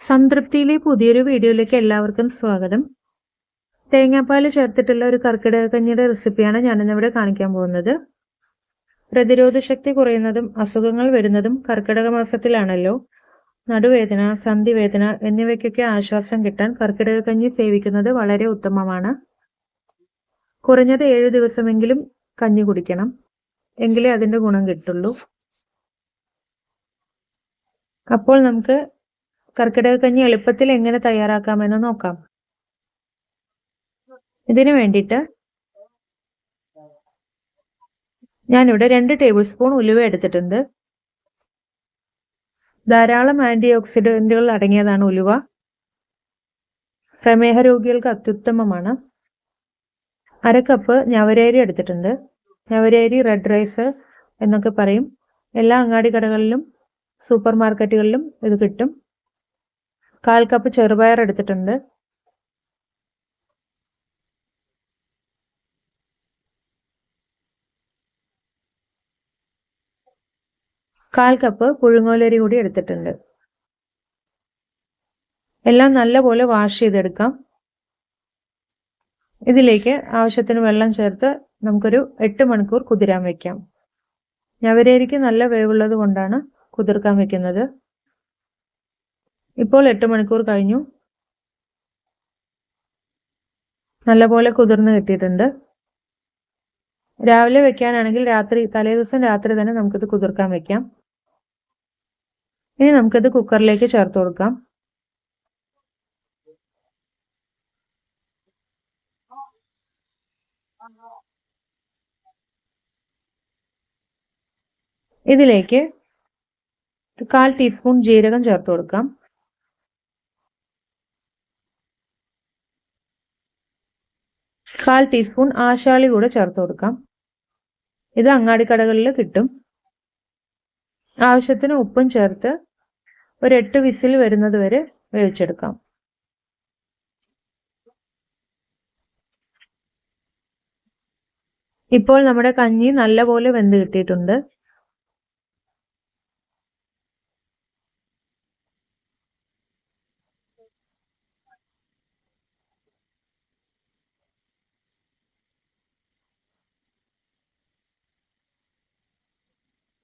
സംതൃപ്തിയിലെ പുതിയൊരു വീഡിയോയിലേക്ക് എല്ലാവർക്കും സ്വാഗതം. തേങ്ങാപ്പാൽ ചേർത്തിട്ടുള്ള ഒരു കർക്കിടക കഞ്ഞിയുടെ റെസിപ്പിയാണ് ഞാനിന്നിവിടെ കാണിക്കാൻ പോകുന്നത്. പ്രതിരോധ ശക്തി കുറയുന്നതും അസുഖങ്ങൾ വരുന്നതും കർക്കിടക മാസത്തിലാണല്ലോ. നടുവേദന സന്ധിവേദന എന്നിവയ്ക്കൊക്കെ ആശ്വാസം കിട്ടാൻ കർക്കിടക കഞ്ഞി സേവിക്കുന്നത് വളരെ ഉത്തമമാണ്. കുറഞ്ഞത് ഏഴു ദിവസമെങ്കിലും കഞ്ഞി കുടിക്കണം. എങ്കിലേ അതിന്റെ ഗുണം കിട്ടുള്ളൂ. അപ്പോൾ നമുക്ക് കർക്കിടക കഞ്ഞി എളുപ്പത്തിൽ എങ്ങനെ തയ്യാറാക്കാമെന്ന് നോക്കാം. ഇതിനു വേണ്ടിയിട്ട് ഞാനിവിടെ രണ്ട് ടേബിൾ സ്പൂൺ ഉലുവ എടുത്തിട്ടുണ്ട്. ധാരാളം ആന്റി ഓക്സിഡന്റുകൾ അടങ്ങിയതാണ് ഉലുവ. പ്രമേഹ രോഗികൾക്ക് അത്യുത്തമമാണ്. അര കപ്പ് ഞവരേരി എടുത്തിട്ടുണ്ട്. ഞവരേരി റെഡ് റൈസ് എന്നൊക്കെ പറയും. എല്ലാ അങ്ങാടി കടകളിലും സൂപ്പർ മാർക്കറ്റുകളിലും ഇത് കിട്ടും. കാൽ കപ്പ് ചെറുപയർ എടുത്തിട്ടുണ്ട്. കാൽ കപ്പ് പുഴുങ്ങോലരി കൂടി എടുത്തിട്ടുണ്ട്. എല്ലാം നല്ലപോലെ വാഷ് ചെയ്തെടുക്കാം. ഇതിലേക്ക് ആവശ്യത്തിന് വെള്ളം ചേർത്ത് നമുക്കൊരു എട്ട് മണിക്കൂർ കുതിരാൻ വെക്കാം. ഞവരേരിക്ക് നല്ല വേവുള്ളത് കൊണ്ടാണ് കുതിർക്കാൻ വെക്കുന്നത്. ഇപ്പോൾ എട്ട് മണിക്കൂർ കഴിഞ്ഞു. നല്ലപോലെ കുതിർന്ന് കിട്ടിയിട്ടുണ്ട്. രാവിലെ വെക്കാനാണെങ്കിൽ രാത്രി തലേ ദിവസം രാത്രി തന്നെ നമുക്കിത് കുതിർക്കാൻ വെക്കാം. ഇനി നമുക്കിത് കുക്കറിലേക്ക് ചേർത്ത് കൊടുക്കാം. ഇതിലേക്ക് കാൽ ടീസ്പൂൺ ജീരകം ചേർത്ത് കൊടുക്കാം. കാൽ ടീസ്പൂൺ ആശാളി കൂടെ ചേർത്ത് കൊടുക്കാം. ഇത് അങ്ങാടിക്കടകളിൽ കിട്ടും. ആവശ്യത്തിന് ഉപ്പും ചേർത്ത് ഒരു എട്ട് വിസിൽ വരുന്നത് വരെ വേവിച്ചെടുക്കാം. ഇപ്പോൾ നമ്മുടെ കഞ്ഞി നല്ലപോലെ വെന്ത് കിട്ടിയിട്ടുണ്ട്.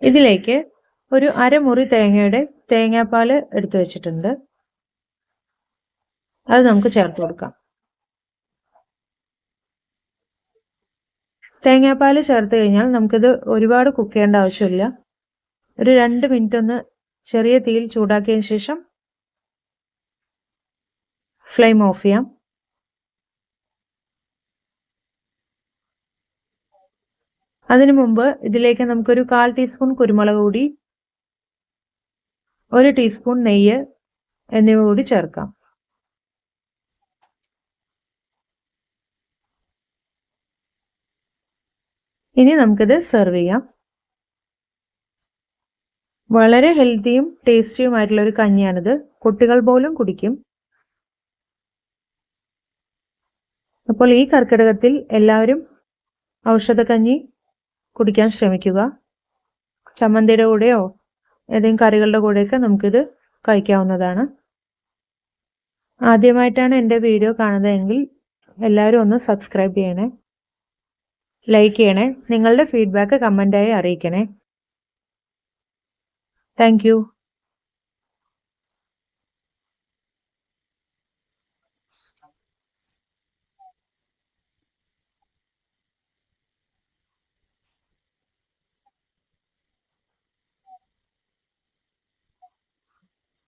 ഇതിലേക്ക് ഒരു അരമുറി തേങ്ങയുടെ തേങ്ങാപ്പാൽ എടുത്തു വെച്ചിട്ടുണ്ട്. അത് നമുക്ക് ചേർത്ത് കൊടുക്കാം. തേങ്ങാപ്പാൽ ചേർത്ത് കഴിഞ്ഞാൽ നമുക്കിത് ഒരുപാട് കുക്ക് ചെയ്യേണ്ട ആവശ്യമില്ല. ഒരു രണ്ട് മിനിറ്റ് ഒന്ന് ചെറിയ തീയിൽ ചൂടാക്കിയതിന് ശേഷം ഫ്ലെയിം ഓഫ് ചെയ്യാം. അതിനു മുമ്പ് ഇതിലേക്ക് നമുക്കൊരു കാൽ ടീസ്പൂൺ കുരുമുളക് കൂടി ഒരു ടീസ്പൂൺ നെയ്യ് എന്നിവ കൂടി ചേർക്കാം. ഇനി നമുക്കിത് സെർവ് ചെയ്യാം. വളരെ ഹെൽത്തിയും ടേസ്റ്റിയുമായിട്ടുള്ള ഒരു കഞ്ഞിയാണിത്. കുട്ടികൾ പോലും കുടിക്കും. അപ്പോൾ ഈ കർക്കിടകത്തിൽ എല്ലാവരും ഔഷധക്കഞ്ഞി കുടിക്കാൻ ശ്രമിക്കുക. ചമ്മന്തിയുടെ കൂടെയോ ഏതെങ്കിലും കറികളുടെ കൂടെയൊക്കെ നമുക്കിത് കഴിക്കാവുന്നതാണ്. ആദ്യമായിട്ടാണ് എന്റെ വീഡിയോ കാണുന്നതെങ്കിൽ എല്ലാവരും ഒന്ന് സബ്സ്ക്രൈബ് ചെയ്യണേ. ലൈക്ക് ചെയ്യണേ. നിങ്ങളുടെ ഫീഡ്ബാക്ക് കമന്റായി അറിയിക്കണേ. താങ്ക്